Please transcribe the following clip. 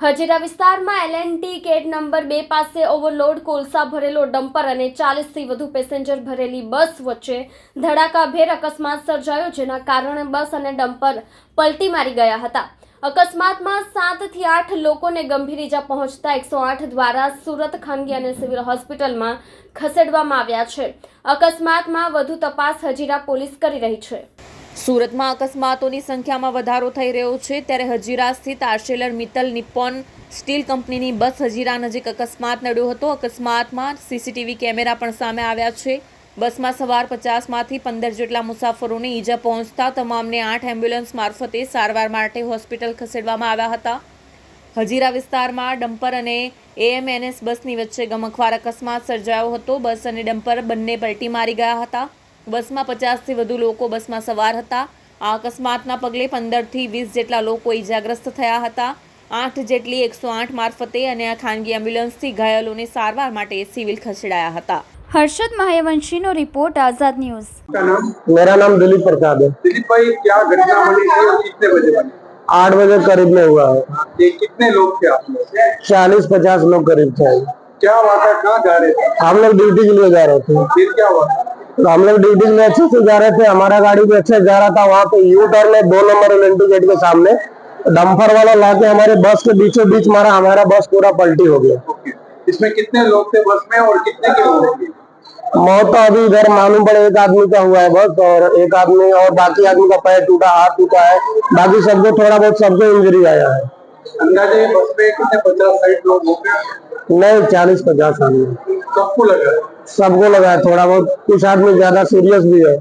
હજીરા વિસ્તારમાં L&T gate number બે પાસે ઓવરલોડ, કોલસા ભરેલો ડમ્પર અને ચાલીસથી વધુ પેસેન્જર ભરેલી બસ વચ્ચે ધડાકાભેર અકસ્માત સર્જાયો, જેના કારણે બસ અને ડમ્પર પલટી મારી ગયા હતા. અકસ્માતમાં સાતથી આઠ લોકોને ગંભીર ઈજા પહોંચતા એકસો આઠ દ્વારા સુરત ખાનગી અને સિવિલ હોસ્પિટલમાં ખસેડવામાં આવ્યા છે. અકસ્માતમાં વધુ તપાસ હજીરા પોલીસ કરી રહી છે. સુરતમાં અકસ્માતોની સંખ્યામાં વધારો થઈ રહ્યો છે. ત્યારે હજીરા સ્થિત આર્સેલર મિત્તલ નિપ્પોન સ્ટીલ કંપનીની બસ હજીરા નજીક અકસ્માત નડ્યો હતો. અકસ્માતમાં સીસીટીવી કેમેરા પણ સામે આવ્યા છે. બસમાં સવાર પચાસમાંથી પંદર જેટલા મુસાફરોને ઈજા પહોંચતા તમામને આઠ એમ્બ્યુલન્સ મારફતે સારવાર માટે હોસ્પિટલ ખસેડવામાં આવ્યા હતા. હજીરા વિસ્તારમાં ડમ્પર અને એએમએનએસ બસની વચ્ચે ગમખવાર અકસ્માત સર્જાયો હતો. બસ અને ડમ્પર બંને પલટી મારી ગયા હતા. બસમાં પચાસથી વધુ લોકો બસમાં સવાર હતા આ અકસ્માતના પગલે પંદરથી વીસ જેટલા લોકો ઈજાગ્રસ્ત થયા હતા આઠ જેટલી એકસો આઠ મારફતે અને આ ખાનગી એમ્બ્યુલન્સથી ઘાયલોને સારવાર માટે સિવિલ ખસેડાયા હતા हर्षद महावंशी रिपोर्ट आज़ाद न्यूज़ का नाम मेरा नाम दिलीप प्रसाद है दिलीप भाई क्या घटना बनी थी और कितने बजे बनी आठ बजे करीब में हुआ है ये कितने लोग थे आप लोग चालीस पचास लोग करीब थे क्या हुआ था कहाँ जा रहे थे हम लोग ड्यूटी के लिए जा रहे थे फिर क्या हुआ तो हम लोग ड्यूटी में अच्छे से जा रहे थे हमारा गाड़ी भी अच्छे से जा रहा था वहाँ पे यू टर्न है दो नंबर एल गेट के सामने। डम्फर वाला लाके हमारे बस के बीचों बीच मारा हमारा बस पूरा पलटी हो गया। इसमें कितने लोग थे बस में और कितने की मौत मौत तो अभी इधर मालूम पड़े एक आदमी का हुआ है बस और एक आदमी और बाकी आदमी का पैर टूटा हाथ टूटा है। बाकी सबको थोड़ा बहुत सबको इंजरी आया है। अंदाजे बस में कितने पचास साठ लोग हो गए? नहीं चालीस पचास आदमी। सबको लगा। सबको लगा है थोड़ा बहुत कुछ आदमी ज्यादा सीरियस भी है